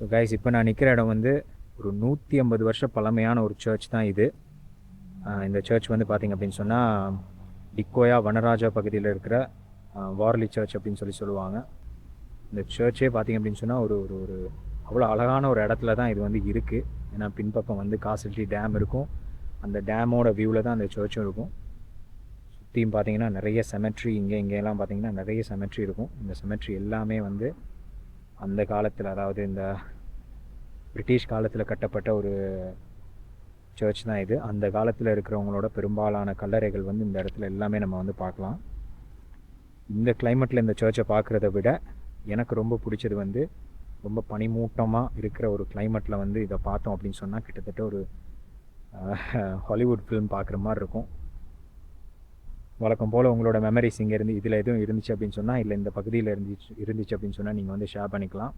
So guys இப்போ நான் நிற்கிற இடம் வந்து ஒரு நூற்றி ஐம்பது வருஷம் பழமையான ஒரு சர்ச் தான் இது. இந்த சர்ச் வந்து பார்த்திங்க அப்படின்னு சொன்னால் டிக்கோயா வனராஜா பகுதியில் இருக்கிற வார்லி சர்ச் அப்படின்னு சொல்லி சொல்லுவாங்க. இந்த சர்ச்சே பார்த்திங்க அப்படின்னு சொன்னால் ஒரு ஒரு ஒரு அவ்வளோ அழகான ஒரு இடத்துல தான் இது வந்து இருக்குது ஏன்னா பின்பக்கம் வந்து காசில்டி டேம் இருக்கும். அந்த டேமோட வியூவில் தான் அந்த சர்ச்சும் இருக்கும். சுற்றியும் பார்த்தீங்கன்னா நிறைய செமெட்ரி இங்கே இங்கெல்லாம் பார்த்தீங்கன்னா நிறைய செமெட்ரி இருக்கும். இந்த செமெட்ரி எல்லாமே வந்து அந்த காலத்தில் அதாவது இந்த பிரிட்டிஷ் காலத்தில் கட்டப்பட்ட ஒரு சர்ச் தான் இது. அந்த காலத்தில் இருக்கிறவங்களோட பெரும்பாலான கல்லறைகள் வந்து இந்த இடத்துல எல்லாமே நம்ம வந்து பார்க்கலாம். இந்த கிளைமேட்டில் இந்த சர்ச்சை பார்க்குறத விட எனக்கு ரொம்ப பிடிச்சது வந்து ரொம்ப பனிமூட்டமாக இருக்கிற ஒரு கிளைமேட்டில் வந்து இதை பார்த்தோம் அப்படின்னு சொன்னால் கிட்டத்தட்ட ஒரு ஹாலிவுட் ஃபிலிம் பார்க்குற மாதிரி இருக்கும். வழக்கம் போல் உங்களோட மெமரிஸ் இங்கே இருந்து இதில் எதுவும் இருந்துச்சு அப்படின்னு சொன்னால் இல்லை இந்த பகுதியில் இருந்துச்சு இருந்துச்சு அப்படின்னு சொன்னால் நீங்கள் வந்து ஷேர் பண்ணிக்கலாம்.